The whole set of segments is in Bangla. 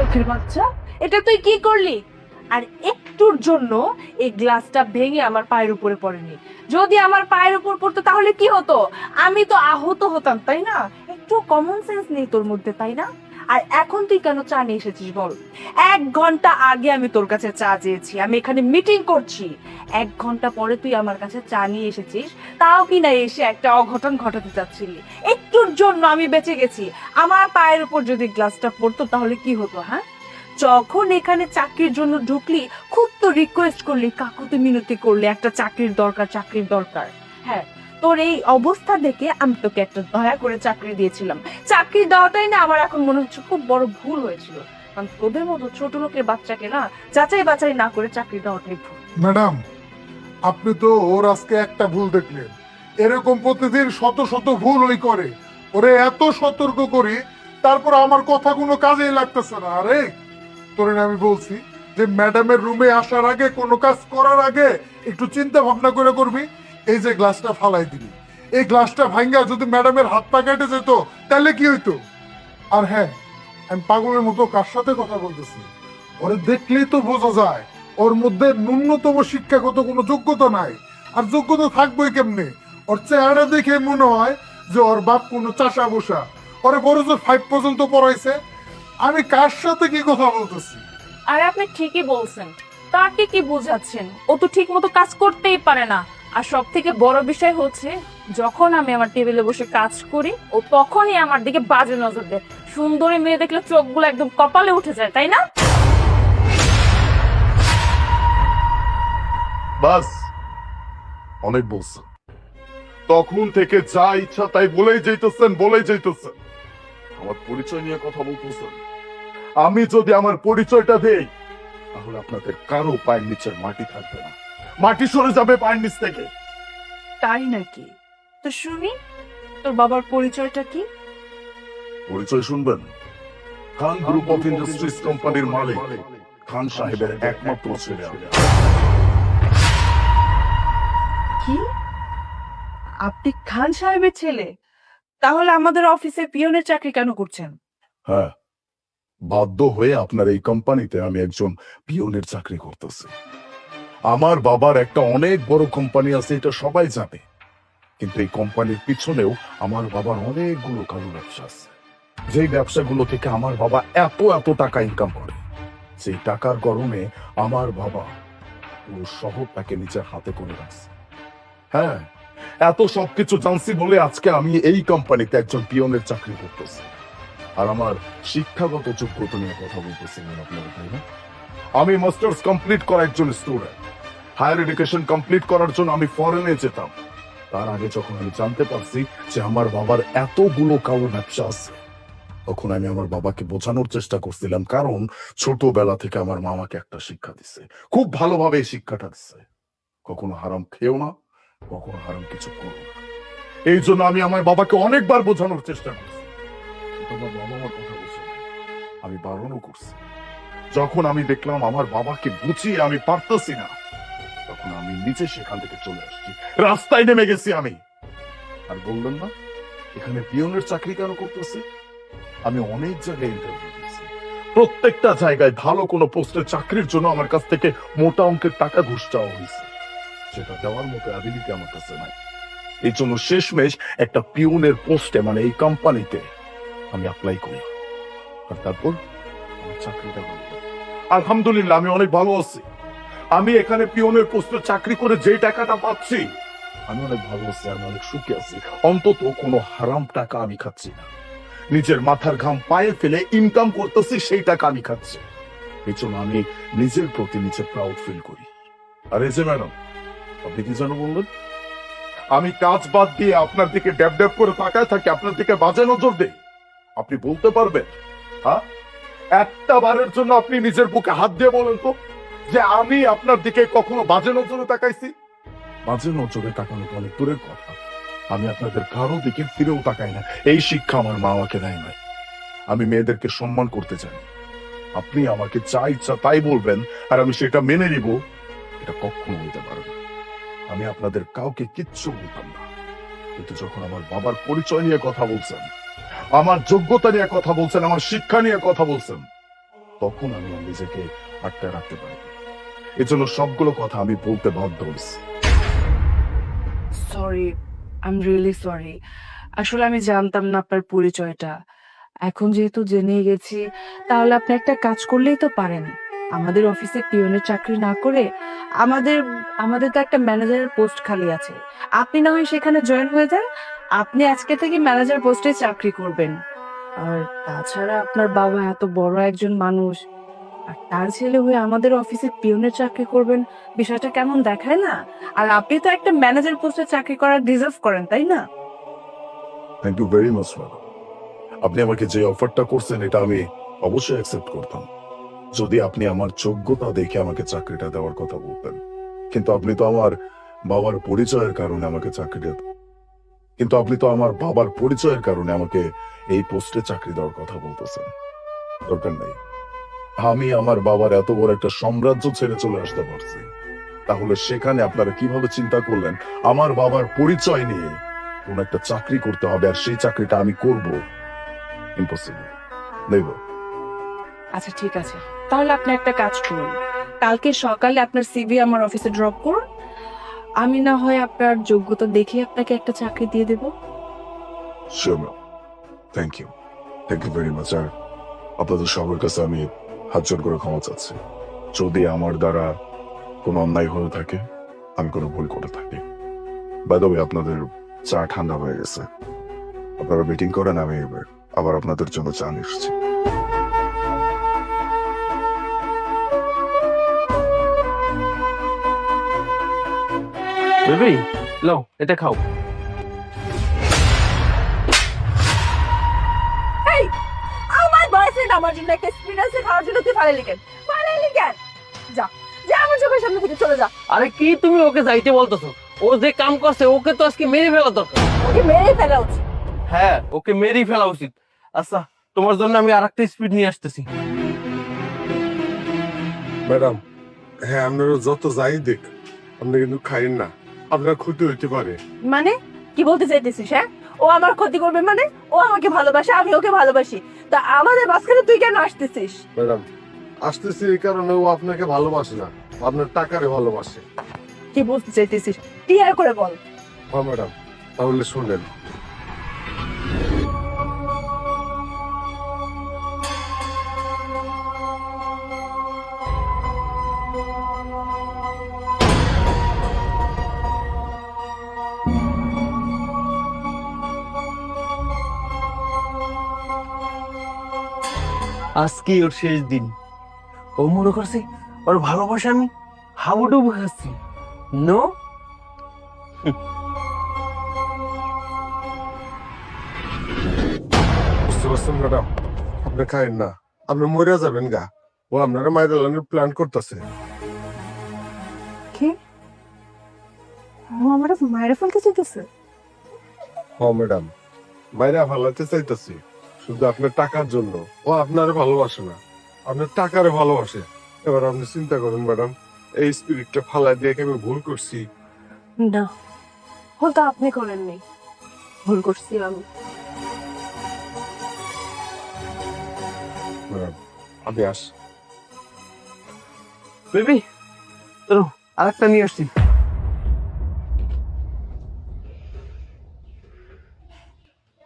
লোকের বাচ্চা, এটা তুই কি করলি? আর একটুর জন্য এই গ্লাসটা ভেঙে আমার পায়ের উপরে পড়েনি। যদি আমার পায়ের উপর পড়তো, তাহলে কি হতো? আমি তো আহত হতাম, তাই না? একটু কমন সেন্স নেই তোর মধ্যে, তাই না? আর এখন তুই কেন চা নিয়ে এসেছিস বল? এক ঘণ্টা আগে আমি তোর কাছে চা চেয়েছি, আমি এখানে মিটিং করছি। এক ঘণ্টা পরে তুই আমার কাছে চা নিয়ে এসেছিস, তাও কি না এসে একটা অঘটন ঘটাতে চাচ্ছিলি। একটুর জন্য আমি বেঁচে গেছি। আমার পায়ের উপর যদি গ্লাসটা পড়তো তাহলে কি হতো হ্যাঁ? যখন এখানে চাকরির জন্য ঢুকলি, খুব তো রিকোয়েস্ট করলি কাকুতে মিনতি করলি একটা চাকরির দরকার চাকরির দরকার। হ্যাঁ তোর এই অবস্থা দেখে আমি তোকে একটা দয়া করে চাকরি দিয়েছিলাম। চাকরি দেওয়াটাই না আমার এখন মনে হচ্ছে খুব বড় ভুল হয়েছিল। কারণ তোদের মতো ছোট লোকের বাচ্চাকে না যাচাই বাছাই না করে চাকরি দেওয়াটাই ভুল। ম্যাডাম, আপনি তো ওর আজকে একটা ভুল দেখলেন। এরকম প্রতিদিন শত শত ভুল ওই করে। ওরে এত সতর্ক করি, তারপর আমার কথা কোনো কাজেই লাগতেছে না। আরে, তোরে আমি বলছি যে ম্যাডামের রুমে আসার আগে, কোনো কাজ করার আগে একটু চিন্তা ভাবনা করে করবি। এই যে গ্লাসটা ফালাই দিবি এই গ্লাসটা ভাঙ্গা যদি ম্যাডামের হাত পা কেটে যেত, তাহলে কি হইতো? আর হ্যাঁ আমি পাগলের মতো কার সাথে কথা বলতেছি? ওরে দেখলেই তো বোঝা যায়, ওর মধ্যে ন্যূনতম শিক্ষাগত কোনো যোগ্যতা নাই। আর যোগ্যতা থাকবোই কেমনে? ওর চেহারা দেখে মনে হয় যে ওর বাপ কোনো চাষা বসা ওরে বড় জোর ফাইভ পর্যন্ত পড়াইছে, আমি কার সাথে কি কথা বলতেছি? আর আপনি ঠিকই বলছেন। তাকে কি বোঝাচ্ছেন? ও তো ঠিক মতো কাজ করতেই পারে না। আর সব থেকে বড় বিষয় হচ্ছে, যখন আমি আমার টেবিলে বসে কাজ করি, ও তখনই আমার দিকে বাজে নজর দেয়। সুন্দরী মেয়ে দেখলে চোখগুলো একদম কপালে উঠে যায়, তাই না? বাস, অনেক বলছেন তখন থেকে যা ইচ্ছা তাই বলেই যাইতেছেন বলেই যাইতেছেন। আমার পরিচয় নিয়ে কথা বলতেছেন। আমি যদি আমার পরিচয়টা দেই, তাহলে আপনাদের কারও পায়ের নিচের মাটি থাকবে না। মাটি সরে যাবে পায়ের নিচ থেকে। তাই নাকি? তো শুনি তোর বাবার পরিচয়টা কি? পরিচয় শুনবেন? খান গ্রুপ অফ ইন্ডাস্ট্রিজ কোম্পানির মালিক খান সাহেবের একমাত্র ছেলে কি? আপনি খান সাহেবের ছেলে? তাহলে আমাদের অফিসে পিয়নের চাকরি কেন করছেন? হ্যাঁ বাধ্য হয়ে আপনার এই কোম্পানিতে আমি একজন পিয়নের চাকরি করতেছি। আমার বাবার একটা অনেক বড় কোম্পানি আছে, এটা সবাই জানে। কিন্তু এই কোম্পানির পিছনেও আমার বাবার অনেকগুলো কালো ব্যবসা আছে। যেই ব্যবসাগুলো থেকে আমার বাবা এত এত টাকা ইনকাম করে, সেই টাকার গরমে আমার বাবা পুরো শহরটাকে নিজের হাতে করে রাখছে। হ্যাঁ এত সবকিছু জানছি বলে আজকে আমি এই কোম্পানিতে একজন পিয়নের চাকরি করতেছি। আর আমার শিক্ষাগত যোগ্যতা নিয়ে কথা বলতেছিলেন আপনারা, তাই না? আমি মাস্টার্স কমপ্লিট করা একজন স্টুডেন্ট হায়ার এডুকেশন কমপ্লিট করার জন্য আমি ফরেনে যেতাম। তার আগে যখন আমি জানতে পারছি যে আমার বাবার এতগুলো কালো ব্যবসা আছে, তখন আমি আমার বাবাকে বোঝানোর চেষ্টা করছিলাম, কারণ ছোটবেলা থেকে আমার মামাকে একটা শিক্ষা দিচ্ছে খুব ভালোভাবে এই শিক্ষাটা দিচ্ছে কখনো হারাম খেও না, কখনো হারাম কিছু করো না। এই জন্য আমি আমার বাবাকে অনেকবার বোঝানোর চেষ্টা করছি। আমার বাবা আমার কথা নাই। আমি বারণও করছি। যখন আমি দেখলাম আমার বাবাকে বুঝিয়ে আমি পারতেছি না, তখন আমি নিচে সেখান থেকে চলে আসছি। রাস্তায় নেমে গেছি আমি। আর বললেন না, এখানে পিয়নের চাকরি কেন করতেছি? আমি অনেক জায়গায় ইন্টারভিউ দিয়েছি। প্রত্যেকটা জায়গায় ভালো কোনো পোস্টে চাকরির জন্য আমার কাছ থেকে মোটা অঙ্কের টাকা ঘুষ চাওয়া হয়েছে। সেটা দেওয়ার মতো অ্যাবিলিটি আমার কাছে নাই। এই জন্য শেষমেশ একটা পিউনের পোস্টে মানে এই কোম্পানিতে আমি অ্যাপ্লাই করি। আর তারপর আমার চাকরিটা গেল। আলহামদুলিল্লাহ, আমি অনেক ভালো আছি। আমি এখানে পিওনের পোস্টে চাকরি করে যে টাকাটা পাচ্ছি, আমি অনেক ভালো আছি, আমি অনেক সুখে আছি। অন্তত কোনো হারাম টাকা আমি খাচ্ছি না। নিজের মাথার ঘাম পায়ে ফেলে ইনকাম করতেছি, সেই টাকা আমি খাচ্ছি। এই আমি নিজের প্রতি নিজে প্রাউড ফিল করি। আর যে ম্যাডাম, আপনি কি যেন বললেন? আমি কাজ বাদ দিয়ে আপনার দিকে ড্যাব ড্যাব করে তাকায় থাকি, আপনার দিকে বাজে নজর দেই। আপনি বলতে পারবেন হ্যাঁ? একটা বারের জন্য আপনি নিজের বুকে হাত দিয়ে বলেন তো যে আমি আপনার দিকে কখনো বাজে নজরে তাকাইছি? বাজে নজরে তাকানো তো অনেক দূরের কথা। আমি আপনাদের কারও দিকে ফিরেও তাকাই না। এই শিক্ষা আমার মা আমাকে দেয় নাই। আমি মেয়েদেরকে সম্মান করতে চাই। আপনি আমাকে যা ইচ্ছা তাই বলবেন, আর আমি সেটা মেনে নিব। এটা কখনো হইতে পারে না। আমি আপনাদের কাউকে কিচ্ছু বলতাম না। কিন্তু যখন আমার বাবার পরিচয় নিয়ে কথা বলছেন আমার যোগ্যতা নিয়ে কথা বলছেন, আমার শিক্ষা নিয়ে কথা বলছেন, তখন আমি আর নিজেকে আটকায় রাখতে পারি এজন্য সবগুলো কথা আমি বলতে বাধ্য হয়েছি। সরি আই রিয়েলি সরি আসলে আমি জানতাম না আপনার পরিচয়টা। এখন যেহেতু জেনে গেছি, তাহলে আপনি একটা কাজ করলেই তো পারেন। আমাদের অফিসে পিয়নের চাকরি না করে আমাদের আমাদের তো একটা ম্যানেজারের পোস্ট খালি আছে। আপনি না হয় সেখানে জয়েন হয়ে যান আপনি আজকে থেকে ম্যানেজার পোস্টে চাকরি করবেন। আর তাছাড়া আপনার বাবা এত বড় একজন মানুষ, আর তার ছেলে হয়ে আমাদের অফিসে পিয়নের চাকরি করবেন, বিষয়টা কেমন দেখায় না? আর আপনি তো একটা ম্যানেজার পোস্টে চাকরি করার ডিজার্ভ করেন, তাই না? Thank you very much madam আপনি আমাকে যে অফারটা করছেন, এটা আমি অবশ্যই অ্যাকসেপ্ট করতাম। যদি আপনি আমার যোগ্যতা দেখে আমাকে চাকরিটা দেওয়ার কথা বলতেন। কিন্তু আপনি তো আমার বাবার পরিচয়ের কারণে আমাকে চাকরিটা কিন্তু আপনি তো আমার বাবার পরিচয়ের কারণে আমাকে এই পোস্টে চাকরি দেওয়ার কথা বলতেছেন। দরকার নেই। আমি আমার বাবার এত বড় একটা সাম্রাজ্য ছেড়ে চলে আসতে পারছি। তাহলে সেখানে আপনারা কীভাবে চিন্তা করলেন? আমার বাবার পরিচয় নিয়ে কোন একটা চাকরি করতে হবে আর সেই চাকরিটা আমি করব। ইম্পসিবল নেব। আচ্ছা ঠিক আছে। তাহলে আপনি একটা কাজ করুন। কালকে সকালে আপনার সিভি আমার অফিসে ড্রপ করুন। আমি না হয় আপনার যোগ্যতা দেখে আপনাকে একটা চাকরি দিয়ে দেব। Sure thank you thank you very much আর আপনাদের সবার কাছে আমি হাত জোর করে ক্ষমা চাচ্ছি। যদি আমার দ্বারা কোনো অন্যায় হয়ে থাকে, আমি কোনো ভুল করে থাকি। বাদবে আপনাদের চা ঠান্ডা হয়ে গেছে। আপনারা মিটিং করেন, আমি এবার আবার আপনাদের জন্য চা নিয়ে বেবি লও এটা খাও। আমার বয়ফ্রেন্ড আমার জন্য একটা এক্সপিরিয়েন্স খাওয়ার জন্য তুই ফালাইলি কেন? ফালাইলি কেন? যা যা আমার চোখের সামনে থেকে চলে যা। আরে কি তুমি ওকে যাইতে বলতেছো? ও যে কাম করছে ওকে তো আজকে মেরে ফেলা দরকার। ওকে মেরে ফেলা উচিত। হ্যাঁ ওকে মেরেই ফেলা উচিত। আচ্ছা তোমার জন্য আমি আর একটা স্পিড নিয়ে আসতেছি। ম্যাডাম হ্যাঁ আপনারা যত যাই দেখ আপনি কিন্তু খাইন না। আপনার ক্ষতি হইতে পারে। মানে? কি বলতে চাইতেছিস হ্যাঁ? ও আমার ক্ষতি করবে মানে? ও আমাকে ভালোবাসে আমি ওকে ভালোবাসি। তা আমাদের মাঝখানে তুই কেন আসতেছিস? ম্যাডাম আসতেছি এই কারণে ও আপনাকে ভালোবাসে না। আপনার টাকারে ভালোবাসে। কি বলতে চাইতেছিস? ক্লিয়ার করে বল? হ্যাঁ ম্যাডাম তাহলে শুনেন। আজকে ওর শেষ দিন। ও মনে করছে ওর ভালোবাসা আমি হাবুডুবু খাচ্ছি। নো ম্যাডাম আপনি খাইন না। আপনি মরে যাবেন গা। ও আপনারা মাইরালানের প্ল্যান করতেছে। কি? ও আমার মায়ের ফেলতে চাইতেছে? ম্যাডাম চাইতেছি। শুধু আপনার টাকার জন্য। ও আপনার ভালোবাসে না। আপনার টাকারে ভালোবাসে। এবার আপনি চিন্তা করুন ম্যাডাম এই স্পিরিটটা ফালা দিয়ে কি আমি ভুল করছি? না ভুল তো আপনি করেননি ভুল করছি আমি। ম্যাডাম আমি আস। বেবি চলো আরেকটা নিয়ে আসছি।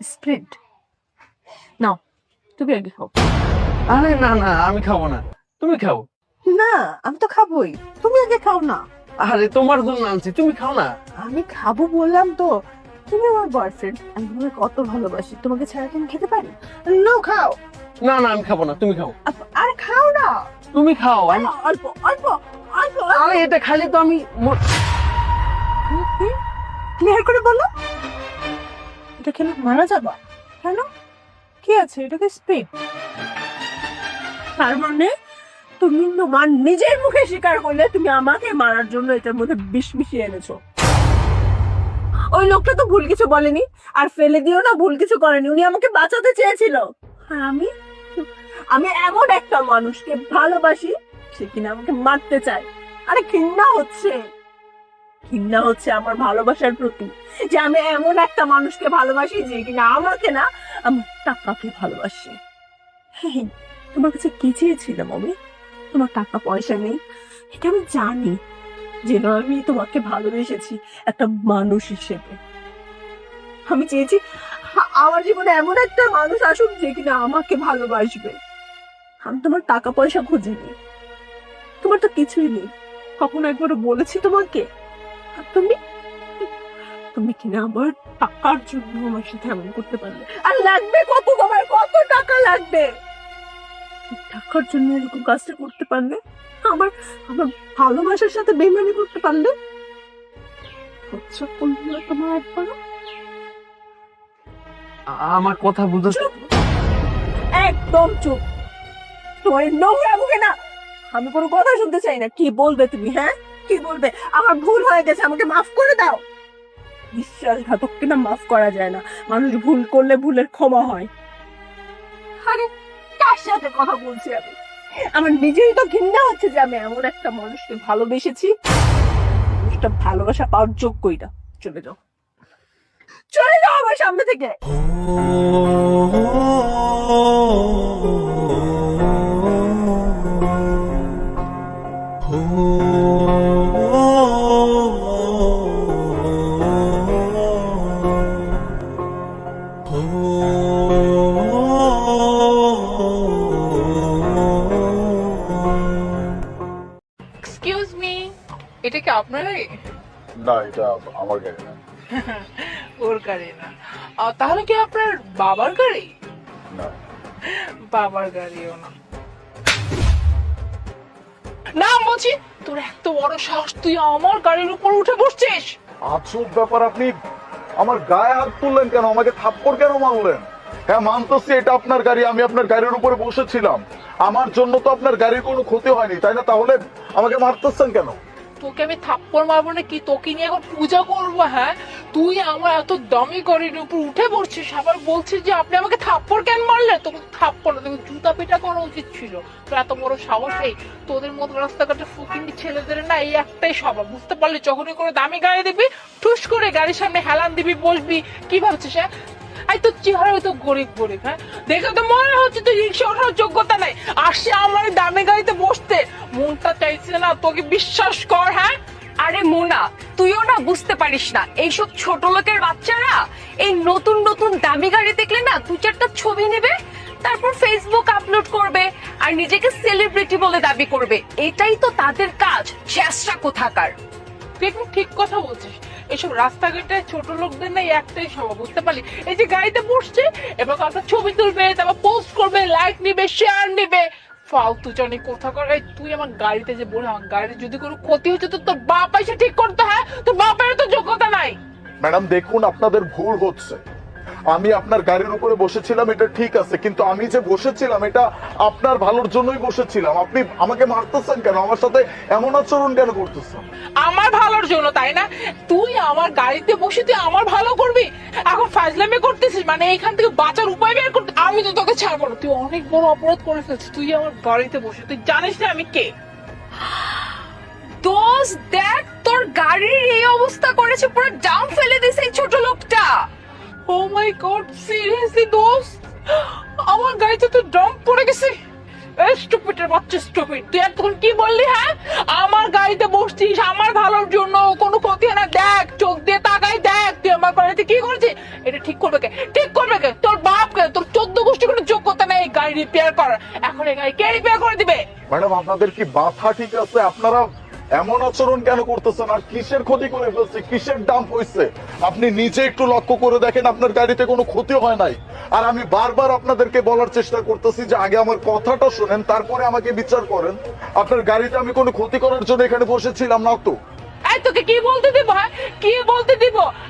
স্প্রিট নাও তুমি আগে খাও। আরে না না আমি খাব না। তুমি খাও। না আমি তো খাবোই। তুমি আগে খাও না। আরে তোমার জন্য আনছি তুমি খাও না। আমি খাব বললাম তো। তুমি আমার বয়ফ্রেন্ড আমি তোমাকে কত ভালোবাসি। তোমাকে ছাড়া কি খেতে পারি? নাও খাও। না না আমি খাব না তুমি খাও। আর খাও না। তুমি খাও আমি অল্প অল্প অল্প আরে এটা খালি তো আমি ক্লিয়ার করে বলো। এটা খেলে মারা যাবা। কেন? কি আছে? এটা কি স্পিড তার মানে তুমি তোমার নিজের মুখে স্বীকার করলে তুমি আমাকে মারার জন্য এটার মধ্যে বিষ মিশিয়ে এনেছো। ওই লোকটা তো ভুল কিছু বলেনি। আর ফেলে দিও না ভুল কিছু করেনি। উনি আমাকে বাঁচাতে চেয়েছিল। আমি আমি এমন একটা মানুষকে ভালোবাসি, সে কিনা আমাকে মারতে চায়। আরে ঘৃণা হচ্ছে। ঘৃণা হচ্ছে আমার ভালোবাসার প্রতি। যে আমি এমন একটা মানুষকে ভালোবাসি যে কিনা আমাকে না আমার টাকাকে ভালোবাসে। হ্যাঁ, তোমার কাছে কি চেয়েছিলাম আমি তোমার টাকা পয়সা নেই। এটা আমি জানি যেন আমি তোমাকে ভালোবেসেছি একটা মানুষ হিসেবে। আমি চেয়েছি আমার জীবনে এমন একটা মানুষ আসুক যে কিনা আমাকে ভালোবাসবে। আমি তোমার টাকা পয়সা খুঁজিনি তোমার তো কিছুই নেই। কখনো একবারও বলেছি তোমাকে? তুমি? তুমি কিনা আমার টাকার জন্য আমার সাথে এমন করতে পারলে। আর লাগবে কত তোমার? কত টাকা লাগবে? টাকার জন্য এরকম কাজটা করতে পারলে? আমার আমার ভালোবাসার সাথে বেমানি করতে পারলে? করল তোমার একবারও আমার কথা চুপ! একদম চুপ! তোমার নোংরা মুখে না আমি কোনো কথা শুনতে চাই না। কি বলবে তুমি হ্যাঁ? কি বলবে? আমার ভুল হয়ে গেছে আমাকে মাফ করে দাও। বিশ্বাসঘাতককে না মাফ করা যায় না। মানুষ ভুল করলে ভুলের ক্ষমা হয়। আরে, কার সাথে কথা বলছি আমি? আমার নিজেরই তো ঘৃণা হচ্ছে যে আমি এমন একটা মানুষকে ভালোবেসেছি। মানুষটা ভালোবাসা পাওয়ার যোগ্যই না। চলে যাও। চলে যাও আমার সামনে থেকে। কি আপনার গাড়ি না এটা আমার গাড়ি না। ওর গাড়ি না। তাহলে কি আপনার বাবার গাড়ি? না। বাবার গাড়িও না। না বলছি তোর এত বড় সাহস তুই আমার গাড়ির উপর উঠে বসছিস? আজব ব্যাপার আপনি আমার গায়ে হাত তুললেন কেন? আমাকে থাপ্পড় কেন মারলেন? হ্যাঁ মানতেছি এটা আপনার গাড়ি আমি আপনার গাড়ির উপরে বসেছিলাম। আমার জন্য তো আপনার গাড়ির কোনো ক্ষতি হয়নি তাই না? তাহলে আমাকে মারতেছেন কেন? তোকে আমি থাপ্পড় মারবো না কি? তোকে নিয়ে এখন পূজা করব হ্যাঁ? তুই আমার এত দামি গাড়ির উপর উঠে পড়ছিস, আবার বলছিস যে আপনি আমাকে থাপ্পড় কেন মারলেন? তোকে থাপ্পড় তোকে জুতা পিটা করা উচিত ছিল। তোর এত বড় সাহস এই তোদের মতো রাস্তাঘাটে ফুকিনি ছেলেদের না এই একটাই স্বভাব, বুঝতে পারলি? যখনই করে দামি গাড়ি দিবি, ঠুস করে গাড়ির সামনে হেলান দিবি, বসবি। কি ভাবছিস হ্যাঁ? আই তো চেহারা তো গরিব গরিব হ্যাঁ? দেখে তো মনে হচ্ছে তুই রিক্সা ওঠার যোগ্যতা নাই। আসছে আমার দামি গাড়িতে বসতে। মনটা চাইছে না, তোকে বিশ্বাস কর হ্যাঁ? আরে মোনা, তুইও না বুঝতে পারিস না, এইসব ছোট লোকের বাচ্চারা এই নতুন নতুন দামি গাড়ি দেখলে না দু চারটা ছবি নেবে, তারপর ফেসবুক আপলোড করবে আর নিজেকে সেলিব্রিটি বলে দাবি করবে। এটাই তো তাদের কাজ চেষ্টা কোথাকার। তুই ঠিক কথা বলছিস। এসব রাস্তাঘাটে ছোট লোকদের না একটাই স্বভাব বুঝতে পারলি? এই যে গাড়িতে বসছে, এবার একটা ছবি তুলবে, তারপর পোস্ট করবে লাইক নিবে শেয়ার নিবে। ফালতু জানি কোথা করে তুই আমার গাড়িতে যে বলে, আমার গাড়িতে যদি কোনো ক্ষতি হচ্ছে, তো তোর বাপ এসে ঠিক করতে হয়, তোর বাপের তো যোগ্যতা নাই। ম্যাডাম, দেখুন, আপনাদের ভুল হচ্ছে। আমি আপনার গাড়ির উপরে বসেছিলাম, এটা ঠিক আছে, কিন্তু আমি যে বসেছিলাম, এটা আপনার ভালোর জন্যই বসেছিলাম। আপনি আমাকে মারতেছেন কেন? আমার সাথে এমন আচরণ কেন করতেছেন? আমার ভালোর জন্য, তাই না? তুই আমার গাড়িতে বসে, তুই আমার ভালো করবি? এখন ফাজলামি করতেছিস মানে এখান থেকে বাঁচার উপায় বের করতে, আমি তো তোকে ছাড়বো না। তুই অনেক বড় অপরাধ করে ফেলছিস, তুই আমার গাড়িতে বসে, তুই জানিস না আমি কে? দোষ দেখ, তোর গাড়ির এই অবস্থা করেছে, পুরো ডাউন ফেলে দিছে এই ছোট লোকটা। ও মাই গড সিরিয়াসলি দোস্ত? আমার গাড়িতে তো ডাম্প পড়ে গেছে। স্টুপিটের বাচ্চা স্টুপিট তুই এতক্ষণ কি বললি হ্যাঁ? আমার গাড়িতে বসছিস, আমার ভালোর জন্য, কোনো ক্ষতি না। দেখ, চোখ দিয়ে তাকাই, দেখ, তুই আমার গাড়িতে কি করছিস? এটা ঠিক করবে কে? ঠিক করবে কে? তোর বাপকে তোর চোদ্দ গোষ্ঠী কোনো যোগ্যতা নেই, গাড়ি রিপেয়ার করার। এখন এই গাড়ি কে রিপেয়ার করে দিবে? ম্যাডাম, আপনাদের কি মাথা ঠিক আছে? আপনারা এমন আচরণ কেন করতেছেন? আর কিসের ক্ষতি করে ফেলছে? কিসের দাম হয়েছে আপনি নিজে একটু লক্ষ্য করে দেখেন, আপনার গাড়িতে কোনো ক্ষতি হয় নাই। আর আমি বারবার আপনাদেরকে বলার চেষ্টা করতেছি যে আগে আমার কথাটা শোনেন, তারপরে আমাকে বিচার করেন। আপনার গাড়িতে আমি কোনো ক্ষতি করার জন্য এখানে বসেছিলাম না তো? তোকে কি বলতে দেব ভাই কি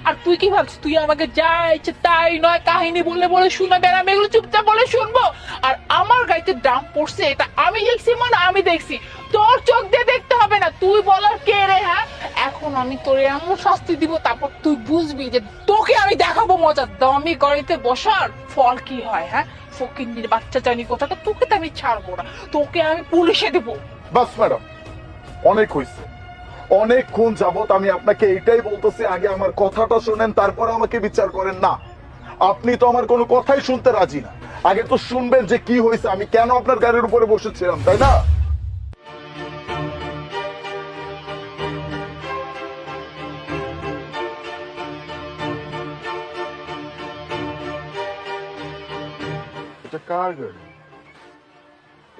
আর তুই কি ভাবছিস? তুই আমাকে যা ইচ্ছে তাই নয়, কাহিনী বলে বলে শোনাবে আর আমি এগুলো চুপচাপ বলে শুনব। আর আমার গাড়িতে দাম পড়ছে, এটা আমি দেখছি মানে আমি দেখছি। তোর চোখ দিয়ে দেখতে হবে না, তুই বলার কে রে হ্যাঁ? এখন আমি তোর এমন শাস্তি দিব, তারপর তুই বুঝবি যে তোকে আমি দেখাবো মজা। দামি গাড়িতে বসার ফল কি হয় হ্যাঁ? ফকিন্দির বাচ্চা জানি কোথাটা তোকে তো আমি ছাড়বো না, তোকে আমি পুলিশে দেবো। বাস ম্যাডাম, অনেক হয়েছে অনেকক্ষণ যাবত আমি আপনাকে এটাই বলতেছি, আগে আমার কথাটা শোনেন, তারপর আমাকে বিচার করেন। না, আপনি তো আমার কোনো কথাই শুনতে রাজি না। আগে তো শুনবেন যে কি হয়েছে, আমি কেন আপনার গাড়ির উপরে বসেছিলাম, তাই না? এটা কার গাড়ি?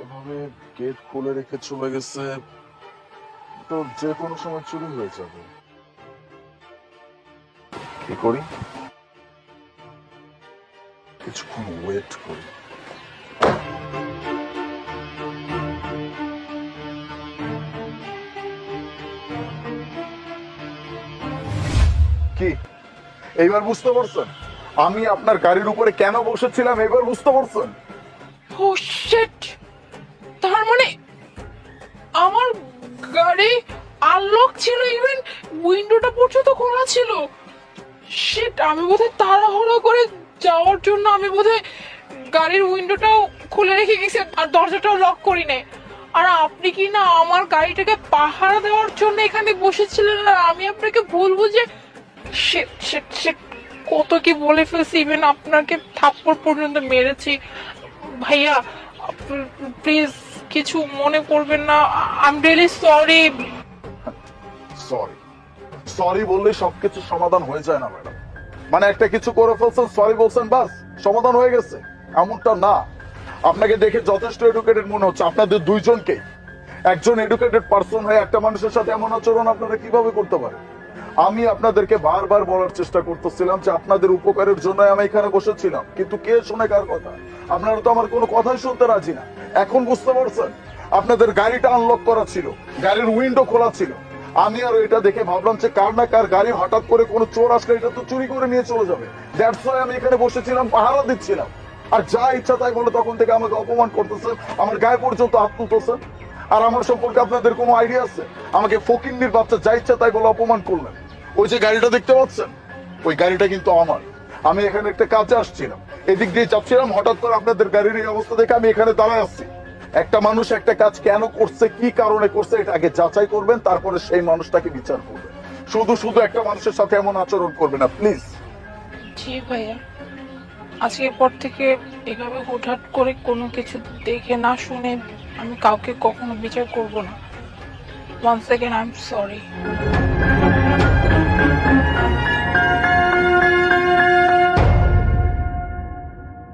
এভাবে গেট খুলে রেখে চলে গেছে। তো যে কোনো সময় চুরি হয়ে যাবে। কি করি? কিছুক্ষণ ওয়েট করি। কি? এইবার বুঝতে পারছেন? আমি আপনার গাড়ির উপরে কেন বসেছিলাম এবার বুঝতে পারছেন? ও শিট আমি বোধহয় তাড়াহুড়ো করে যাওয়ার জন্য আমি বোধহয় গাড়ির উইন্ডোটাও খুলে রেখে গেছি আর দরজাটাও লক করি নাই আর আপনি কি না আমার গাড়িটাকে পাহারা দেওয়ার জন্য এখানে বসেছিলেন? আর আমি আপনাকে বলব যে কত কি বলে ফেলছি ইভেন আপনাকে থাপ্পড় পর্যন্ত মেরেছি। ভাইয়া প্লিজ কিছু মনে করবেন না। I am really sorry sorry sorry বললে সবকিছু সমাধান হয়ে যায় না, ম্যাডাম। মানে একটা কিছু করে ফেলছেন সরি বলছেন, বাস, সমাধান হয়ে গেছে। এমনটা না। আপনাকে দেখে যথেষ্ট এডুকেটেড মনে হচ্ছে। আপনাদের দুইজনকে, একজন এডুকেটেড পার্সন হয়ে একটা মানুষের সাথে এমন আচরণ আপনারা কীভাবে করতে পারেন? আমি আপনাদেরকে বারবার বলার চেষ্টা করতেছিলাম যে আপনাদের উপকারের জন্য আমি এখানে বসেছিলাম। কিন্তু কে শুনে কার কথা? আপনারা তো আমার কোনো কথাই শুনতে রাজি না। এখন বুঝতে পারছেন? আপনাদের গাড়িটা আনলক করা ছিল। গাড়ির উইন্ডো খোলা ছিল। আমি আর এটা দেখে ভাবলাম যে কার না কার গাড়ি হঠাৎ করে কোনো চোর আসলে এটা তো চুরি করে নিয়ে চলে যাবে। দ্যাটস ওয়াই আমি এখানে বসেছিলাম, পাহারা দিচ্ছিলাম। আর যা ইচ্ছা তাই বলে তখন থেকে আমাকে অপমান করতেছে, আমার গায়ে পর্যন্ত হাত তুলতেছেন আর আমার সম্পর্কে আপনাদের কোনো আইডিয়া আছে? আমাকে ফকিন্নির বাচ্চা যা ইচ্ছা তাই বলে অপমান করলেন। ওই যে গাড়িটা দেখতে পাচ্ছেন? ওই গাড়িটা কিন্তু আমার। আমি এখানে একটা কাজে আসছিলাম। এদিক দিয়ে যাচ্ছিলাম হঠাৎ করে আপনাদের গাড়ির এই অবস্থা দেখে আমি এখানে দাঁড়ায় আসছি একটা মানুষ একটা কাজ কেন করছে, কি কারণে করছে, এটা আগে যাচাই করবেন, তারপরে সেই মানুষটাকে বিচার করবেন। শুধু শুধু একটা মানুষের সাথে এমন আচরণ করবে না, প্লিজ। ঠিক ভাইয়া। আজকের পর থেকে এভাবে হুটহাট করে কোনো কিছু দেখে না শুনে আমি কাউকে কখনো বিচার করব না। Once second I am sorry